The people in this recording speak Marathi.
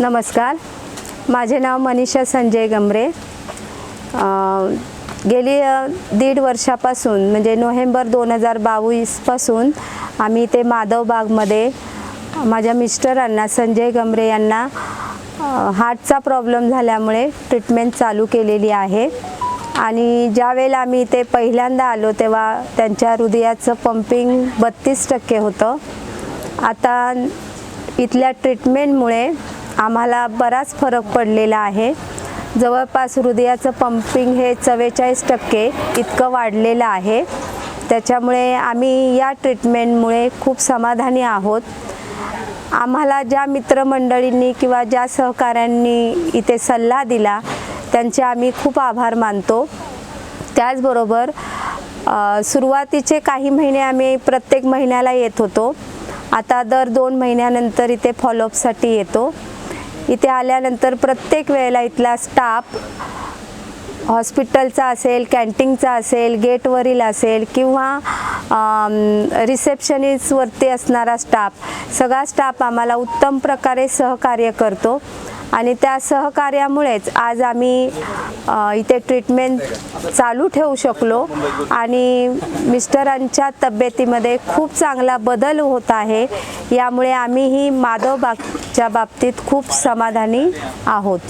नमस्कार. माझे नाव मनीषा संजय गमरे. गेली दीड वर्षापासून म्हणजे नोव्हेंबर दोन हजार बावीसपासून आम्ही ते माधवबागमध्ये माझ्या मिस्टरांना संजय गमरे यांना हार्टचा प्रॉब्लेम झाल्यामुळे ट्रीटमेंट चालू केलेली आहे. आणि ज्यावेळेला आम्ही ते पहिल्यांदा आलो तेव्हा त्यांच्या हृदयाचं पंपिंग बत्तीस टक्के होतं. आता इथल्या ट्रीटमेंटमुळे आम्हाला बराच फरक पडलेला आहे. जवळपास हृदयाचं पंपिंग हे चव्वेचाळीस टक्के इतकं वाढलेलं आहे. त्याच्यामुळे आम्ही या ट्रीटमेंटमुळे खूप समाधानी आहोत. आम्हाला ज्या मित्रमंडळींनी किंवा ज्या सहकाऱ्यांनी इथे सल्ला दिला त्यांचे आम्ही खूप आभार मानतो. त्याचबरोबर सुरुवातीचे काही महिने आम्ही प्रत्येक महिन्याला येत होतो. आता दर दोन महिन्यानंतर इथे फॉलोअपसाठी येतो. इथे आल्यानंतर प्रत्येक वेळेला इथला स्टाफ हॉस्पिटलचा असेल कॅन्टीनचा असेल गेटवरील असेल किंवा रिसेप्शनिस्टवरती असणारा स्टाफ सगळा स्टाफ आम्हाला उत्तम प्रकारे सहकार्य करतो. आणि त्या सहकार्यामुळेच आज आम्ही इथे ट्रीटमेंट चालू ठेवू शकलो. आणि मिस्टरांच्या तब्येतीमध्ये खूप चांगला बदल होत आहे. यामुळे आम्हीही माधवबागच्या बाबतीत खूप समाधानी आहोत.